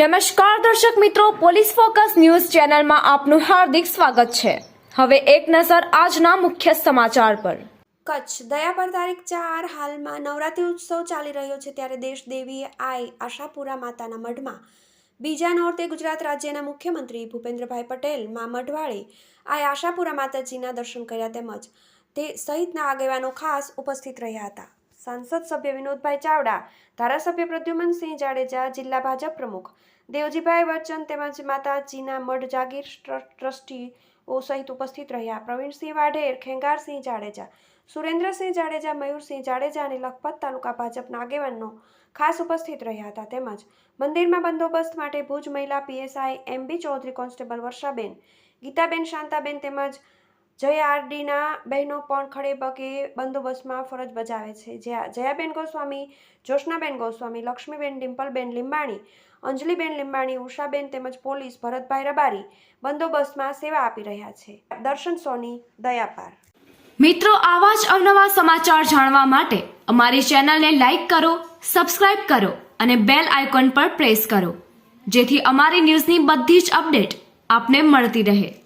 નમસ્કાર દર્શક મિત્રો, પોલીસ ફોકસ ન્યૂઝ ચેનલમાં આપનું હાર્દિક સ્વાગત છે. હવે એક નજર આજના મુખ્ય સમાચાર પર. કચ્છ, દયા પર તારીખ ચાર, હાલમાં નવરાત્રિ ઉત્સવ ચાલી રહ્યો છે ત્યારે દેશ દેવીએ આઈ, આશાપુરા માતાના મઢમાં. બીજા નોરતે ગુજરાત રાજ્યના મુખ્યમંત્રી ભૂપેન્દ્રભાઈ પટેલ મા મઢવાળે આઈ, આશાપુરા માતાજીના દર્શન કર્યા તેમજ તે સહિતના આગેવાનો ખાસ ઉપસ્થિત રહ્યા હતા. સાંસદ સભ્ય વિનોદભાઈ ચાવડા, ધારાસભ્ય પ્રદ્યુમનસિંહ જાડેજા, જિલ્લા ભાજપ પ્રમુખ દેવજીભાઈ બચ્ચન તેમજ માતાજીના મઢ જાગીર ટ્રસ્ટીઓ સહિત ઉપસ્થિત રહ્યા. પ્રવીણસિંહ વાઢેર, ખેંગારસિંહ જાડેજા, સુરેન્દ્રસિંહ જાડેજા, મયુરસિંહ જાડેજા અને લખપત તાલુકા ભાજપના આગેવાનો ખાસ ઉપસ્થિત રહ્યા હતા. તેમજ મંદિરમાં બંદોબસ્ત માટે ભુજ મહિલા PSI M B Chaudhary constable Varshaben, Gitaben Shantaben તેમજ જયા આરડીના બહેનો પણ ખડે પગે બંદોબસ્તમાં ફરજ બજાવે છે. જ્યાં જયાબેન ગોસ્વામી જોશનાબેન ગોસ્વામી, લક્ષ્મીબેન ડિમ્પલબેન લીંબાણી, અંજલિબેન લીંબાણી, ઉષાબેન તેમજ પોલીસ ભરતભાઈ રબારી બંદોબસ્તમાં સેવા આપી રહ્યા છે. દર્શન સોની, દયાપાર. મિત્રો, આવા જ અવનવા સમાચાર જાણવા માટે અમારી ચેનલને લાઈક કરો, સબસ્ક્રાઇબ કરો અને બેલ આઇકોન પર પ્રેસ કરો. જેથી અમારી ન્યૂઝની બધી જ અપડેટ આપને મળતી રહે.